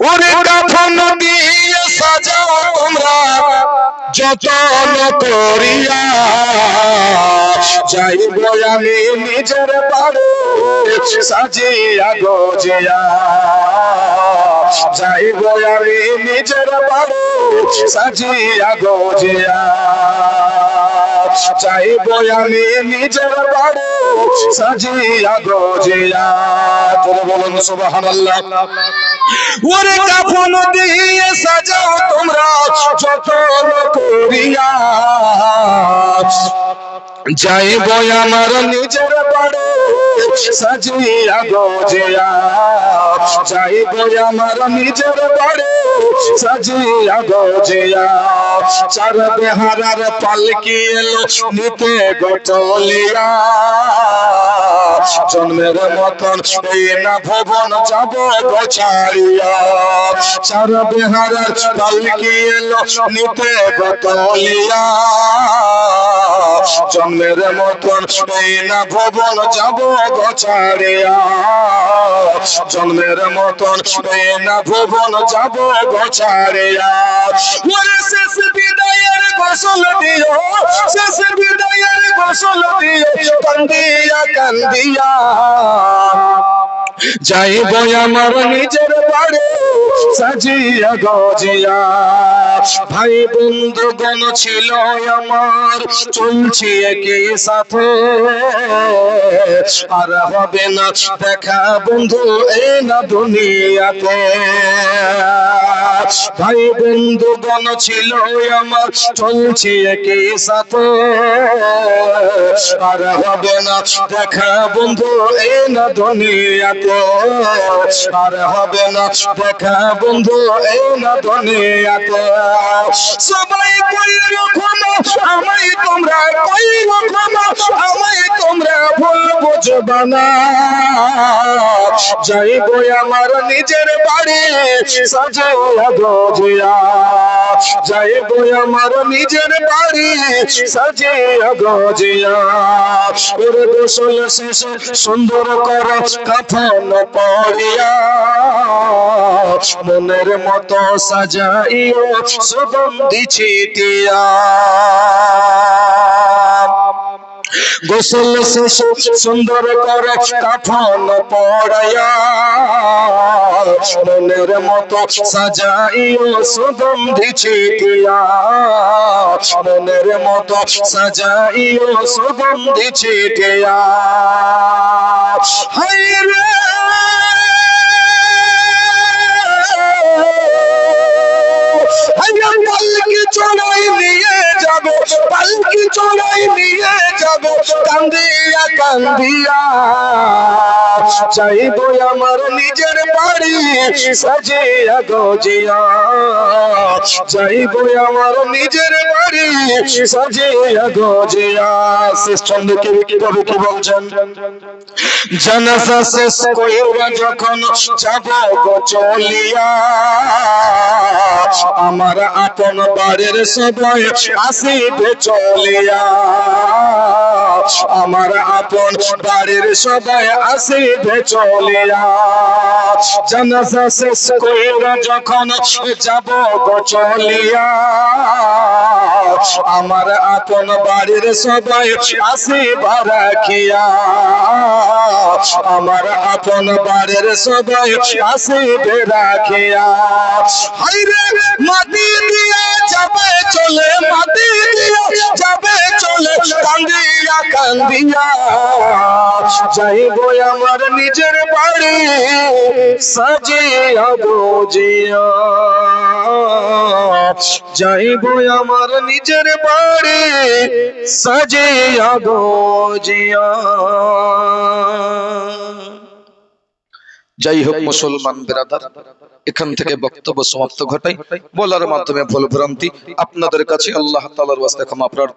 ওরে কাফন দিয়ে সাজাও তোমরা। যতন করিয়া যাইব আমি নিজের বাড়ি সাজিয়া গজিয়া। যাইব আমি নিজের বাড়ি সাজিয়া গজিয়া। চাইব আমি নিজের বাড়ি সাজিয়া গজিয়া। তোর বলুন, সুবহানাল্লাহ। ওরে কাফন দিয়ে সাজাও তোমরা যতন আমার নিজের বাড়ি সাজিয়া গজিয়া। যাইব আমার নিজের বাড়ি সাজিয়া গজিয়া। চার বেহারার পালকি এলো নিতে গটলিয়া। জন্মের মতন না ভবন যাব গোছারিয়া চার এলো নিতে জন্মের মতন এই না ভবন যাব গোছারিয়া জন্মের মতন এই না ভবন যাব গোছারিয়া বিদায়ের গোসল দিও, শেষ বিদায়ের গোসল দিও, কান্দিয়া কান্দিয়া। যাইব আমার নিজের বাড়ি। সাজিয়া গজিয়া, ভাই বন্ধুগণ ছিল আমার, চলছি একই সাথে। আর হবে না দেখা বন্ধু এ না দুনিয়াতে। ভাই বন্ধুগণ ছিল আমার, চলছি একই সাথে। আর হবে না দেখা বন্ধু, এ না দুনিয়াতে। আর হবে না দেখা বন্ধু, এ না দুনিয়াতে। সবাই কই রকম আমায় তোমরা কই রকম আমায় তোমরা যাইব আমার নিজের বাড়ি সাজিয়া গজিয়া যাইব আমার নিজের বাড়ি সাজিয়া গজিয়া ওরে গোসল শেষে সুন্দর কর কাফন পড়িয়া মনের মতো সাজাইও সুগন্ধি ছিটিয়া গোসল শেষে সুন্দর করে কাফন পড়ায়া মনের মতো সাজাইও সুগন্ধি ছিটিয়া মনের মতো সাজাইও সুগন্ধি ছিটিয়া। হাই রে পালকি চড়াই নিয়ে যাব কান্দিয়া কান্দিয়া। চাইব আমার নিজের বাড়ি সাজিয়া গজিয়া চাইব আমার নিজের বাড়ি সাজিয়া গজিয়া শেষ কীভাবে কি বলছেন? জানাজা শেষ যখন যাব আমার আপন বাড়ির সবাই আসিবে চলিয়া। আমার আপন বাড়ির সবাই আসিবে চলিয়া জানাজা শেষ কইরা যখন যাব চলিয়া আমার আপন বাড়ির সবাই আসিবা রাখিয়া আমার আপন বাড়ির সবাই আসিবে রাখিয়া হাইরে মাটি দিয়া যাবে চলে মাটি দিয়া, যাবে চলে কান্দিয়া কান্দিয়া। যাইব আমার নিজের বাড়ি সাজিয়া গোজিয়া যাইব আমার নিজের বাড়ি সাজিয়া গোজিয়া যাই হোক মুসলমান বেরাদার, এখান থেকে বক্তব্য সমাপ্ত ঘটাই। বলার মাধ্যমে ভুল ভ্রান্তি আপনাদের কাছে আল্লাহ তালার ওয়াস্তে ক্ষমা প্রার্থনা